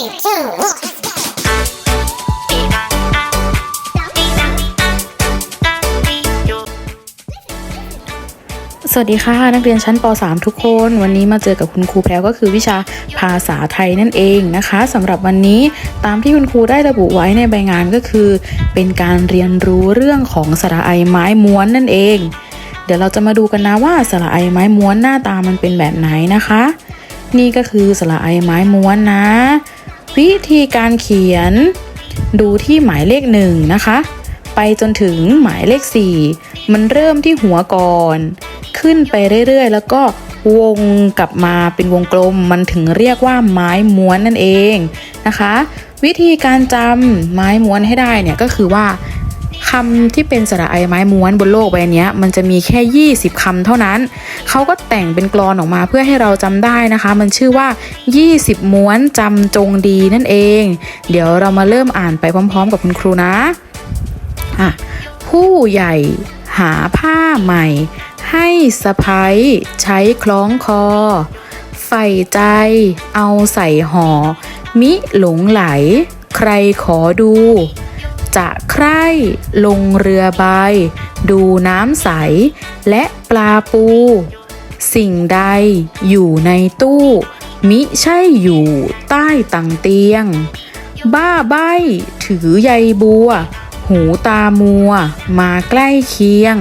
สวัสดีค่ะ นักเรียนชั้นป .3 ทุกคน วันนี้มาเจอกับคุณครูแพรวก็คือวิชาภาษาไทยนั่นเองนะคะสำหรับวันนี้ตามที่คุณครูได้ระบุไว้ในใบงานก็คือ เป็นการเรียนรู้เรื่องของสระไอไม้ม้วนนั่นเอง เดี๋ยวเราจะมาดูกันนะว่าสระไอไม้ม้วนหน้าตามันเป็นแบบไหนนะคะ นี่ก็คือสระไอไม้ม้วนนะ วิธีการเขียน ดูที่หมายเลขหนึ่งนะคะ ไปจนถึงหมายเลข 4 มันเริ่มที่หัวก่อน ขึ้นไปเรื่อยๆ แล้วก็วงกลับมาเป็นวงกลม มันถึงเรียกว่าไม้ม้วนนั่นเองนะคะ วิธีการจำไม้ม้วนให้ได้เนี่ยก็คือว่าคำที่เป็นสระไอไม้ม้วนบนโลกใบนี้มันจะมีแค่ 20คำเท่านั้น เขาก็แต่งเป็นกลอนออกมาเพื่อให้เราจำได้นะคะ มันชื่อว่า 20 ม้วนจำจงดีนั่นเอง เดี๋ยวเรามาเริ่มอ่านไปพร้อม ๆ กับคุณครูนะอะผู้ใหญ่หาผ้าใหม่ ให้สะพ้ายใช้คล้องคอใฝ่ใจเอาใส่ห่อมิหลงไหล ใครขอดู จะใคร่ลงเรือใบดูน้ำใส และปลาปู สิ่งใดอยู่ในตู้ มิใช่อยู่ใต้ตังเตียง บ้าใบถือใยบัว หูตามัว มาใกล้เคียง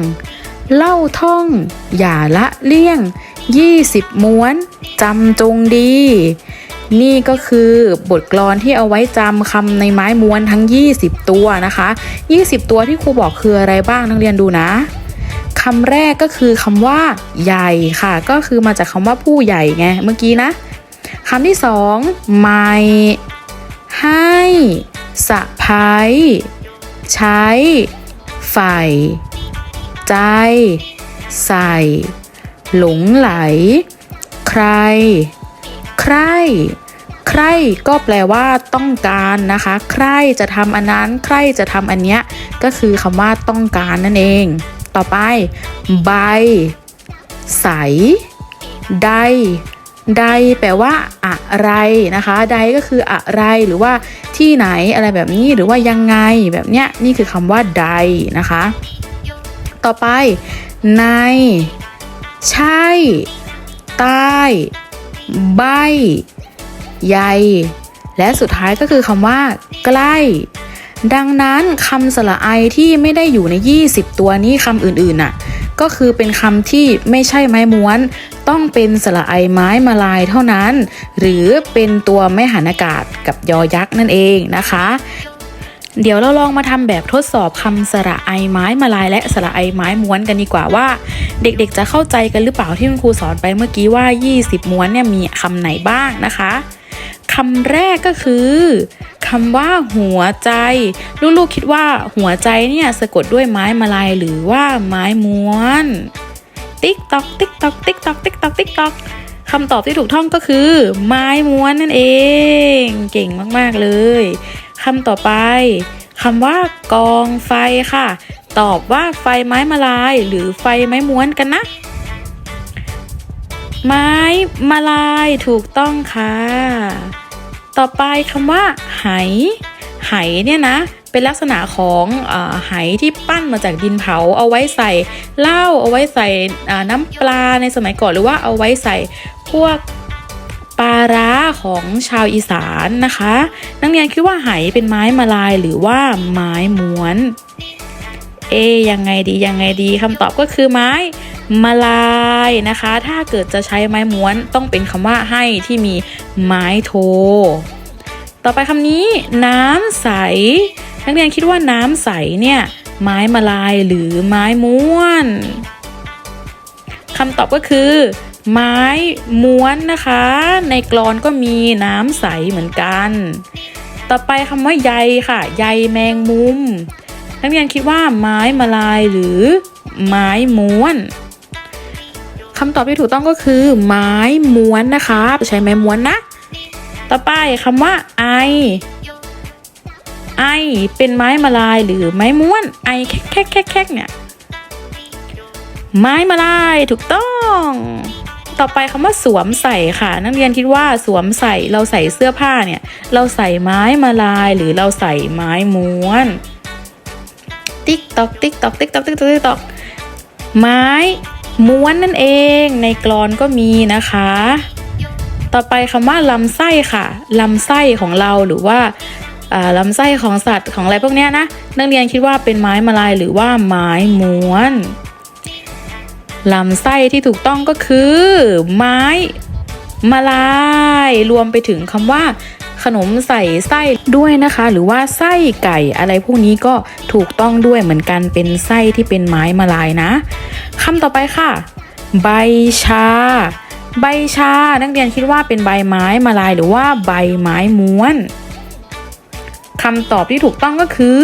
เล่าท่อง อย่าละเลี่ยง20ม้วนจำจงดี นี่ก็คือบทกลอนที่เอาไว้จำคำในไม้ม้วนทั้ง 20 ตัวนะคะ 20 ตัวที่ครูบอกคืออะไรบ้างนักเรียนดูนะ คำแรกก็คือคำว่าใหญ่ค่ะ ก็คือมาจากคำว่าผู้ใหญ่ไงเมื่อกี้นะคำที่สองไม่ให้สะพายใช้ใฝ่ใจ ใส่ หลงไหล ใคร ใคร ใครก็แปลว่าต้องการนะคะ ใครจะทำอันนั้น ใครจะทำอันเนี้ย ก็คือคำว่าต้องการนั่นเอง ต่อไป ใบ ใส ใด ใดแปลว่า อะไรนะคะ ใดก็คืออะไรหรือว่าที่ไหนอะไรแบบนี้หรือว่ายังไงแบบเนี้ยนี่คือคำว่าใดนะคะ ต่อไป ใน ใช่ ใต้ ใบ ใหญ่ และสุดท้ายก็คือคำว่า ใกล้ ดังนั้นคำสระไอที่ไม่ได้อยู่ใน 20 ตัวนี้คำอื่นๆน่ะก็คือเป็นคำที่ไม่ใช่ไม้ม้วน ต้องเป็นสระไอไม้มาลายเท่านั้น หรือเป็นตัวไม่หันอากาศกับยอยักษ์นั่นเองนะคะ เดี๋ยวเราลองมาทำแบบทดสอบคำสระไอไม้มาลาย และสระไอไม้ม้วนกันดีกว่าว่า เด็กๆ จะเข้าใจกันหรือเปล่าที่คุณครูสอนไปเมื่อกี้ว่า 20 ม้วนเนี่ยมีคำไหนบ้างนะคะ คำแรกก็คือคำว่าหัวใจ ลูกๆคิดว่าหัวใจเนี่ยสะกดด้วยไม้มาลายหรือว่าไม้ม้วน ติ๊กตอกติ๊กตอกติ๊กตอกติ๊กตอกติ๊กตอกคำตอบที่ถูกต้องก็คือ ไม้ม้วนนั่นเอง เก่งมากๆเลยคำต่อไปคำว่ากองไฟค่ะ ตอบว่าไฟไม้มาลายหรือไฟไม้ม้วนกันนะ ไม้มาลายถูกต้องค่ะ ต่อไปคำว่า ไหไหเนี่ยนะ เป็นลักษณะของอาไหที่ปั้นมาจากดินเผา เอาไว้ใส่เหล้าเอาไว้ใส่น้ำปลาในสมัยก่อนหรือว่าเอาไว้ใส่พวกปลาร้าของชาวอีสานนะคะ นักเรียนคิดว่าไหเป็นไม้มาลายหรือว่าไม้ม้วน เอยังไงดียังไงดีคำตอบก็คือไม้ มาลายนะคะ ถ้าเกิดจะใช้ไม้ม้วนต้องเป็นคำว่าให้ที่มีไม้โท ต่อไปคำนี้ น้ำใส นักเรียนคิดว่าน้ำใสเนี่ยไม้มาลายหรือไม้ม้วนคำตอบก็คือ ไม้ม้วนนะคะ ในกรอนก็มีน้ำใสเหมือนกัน ต่อไปคำว่าใยค่ะ ใยแมงมุม นักเรียนคิดว่าไม้มาลายหรือไม้ม้วน คำตอบที่ถูกต้องก็คือ ไม้ม้วนนะคะใช้ไม้ม้วนนะ ต่อไปคำว่าไอไอเป็นไม้มาลายหรือไม้ม้วนไอแคกแคกแคกแคกเนี่ย ไม้มาลายถูกต้อง ต่อไปคำว่าสวมใส่ค่ะ นักเรียนคิดว่าสวมใส่เราใส่เสื้อผ้าเนี่ย เราใส่ไม้มาลายหรือเราใส่ไม้ม้วน ติ๊กตอกติ๊กตอกติ๊กตอกติ๊กตอกติ๊กตอกไม้ ม้วนนั่นเองในกรอนก็มีนะคะ ต่อไปคำว่าลำไส้ค่ะลำไส้ของเราหรือว่าลำไส้ของสัตว์ของอะไรพวกเนี้ยนะนักเรียนคิดว่าเป็นไม้มาลายหรือว่าไม้ม้วนลำไส้ที่ถูกต้องก็คือ ไม้มาลาย รวมไปถึงคำว่า ขนมใส่ไส้ด้วยนะคะ หรือว่าไส้ไก่อะไรพวกนี้ก็ถูกต้องด้วยเหมือนกันเป็นไส้ที่เป็นไม้มาลายนะคำต่อไปค่ะ ใบชา ใบชา นักเรียนคิดว่าเป็นใบไม้มาลายหรือว่าใบไม้ม้วนำตอบที่ถูกต้องก็คือ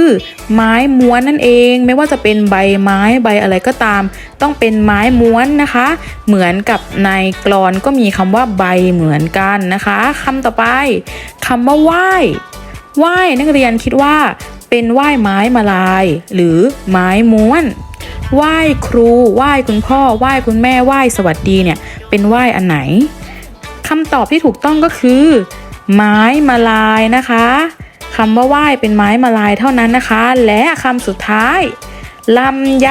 ไม้ม้วนนั่นเอง ไม่ว่าจะเป็นใบไม้ใบอะไรก็ตาม ต้องเป็นไม้ม้วนนะคะ เหมือนกับในกรอนก็มีคำว่าใบเหมือนกันนะคะคำต่อไปคำว่าไหว้ไหว้นักเรียนคิดว่าเป็นไหว้ไม้มาลาย หรือไม้ม้วนไหว้ครูไหว้คุณพ่อไหว้คุณแม่ไหว้สวัสดีเนี่ย เป็นไหว้อันไหนคำตอบที่ถูกต้องก็คือ ไม้มาลายนะคะ คำว่าไหว้เป็นไม้มาลายเท่านั้นนะคะ และคำสุดท้ายลำไย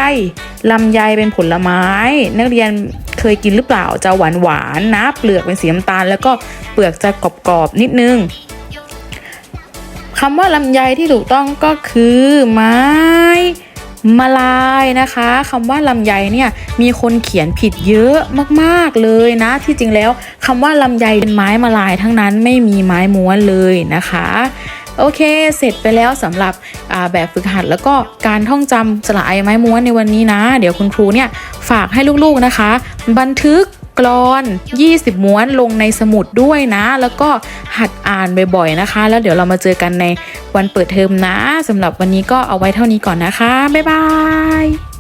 ลำไยเป็นผลไม้ นักเรียนเคยกินหรือเปล่าจะหวานหวานนะเปลือกเป็นสีน้ำตาล แล้วก็เปลือกจะกรอบๆนิดนึงคำว่าลำไยที่ถูกต้องก็คือไม้มาลายนะคะคำว่าลำไยเนี่ยมีคนเขียนผิดเยอะมากๆเลยนะ ที่จริงแล้วคำว่าลำไยเป็นไม้มาลายทั้งนั้นไม่มีไม้ม้วนเลยนะคะ โอเค เสร็จไปแล้วสำหรับแบบฝึกหัดแล้วก็การท่องจำสระไอไม้ม้วนในวันนี้นะ เดี๋ยวคุณครูเนี่ยฝากให้ลูกๆนะคะ บันทึกกรอน 20 ม้วนลงในสมุดด้วยนะ แล้วก็หัดอ่านบ่อยๆนะคะ แล้วเดี๋ยวเรามาเจอกันในวันเปิดเทอมนะสำหรับวันนี้ก็เอาไว้เท่านี้ก่อนนะคะ บ๊ายบาย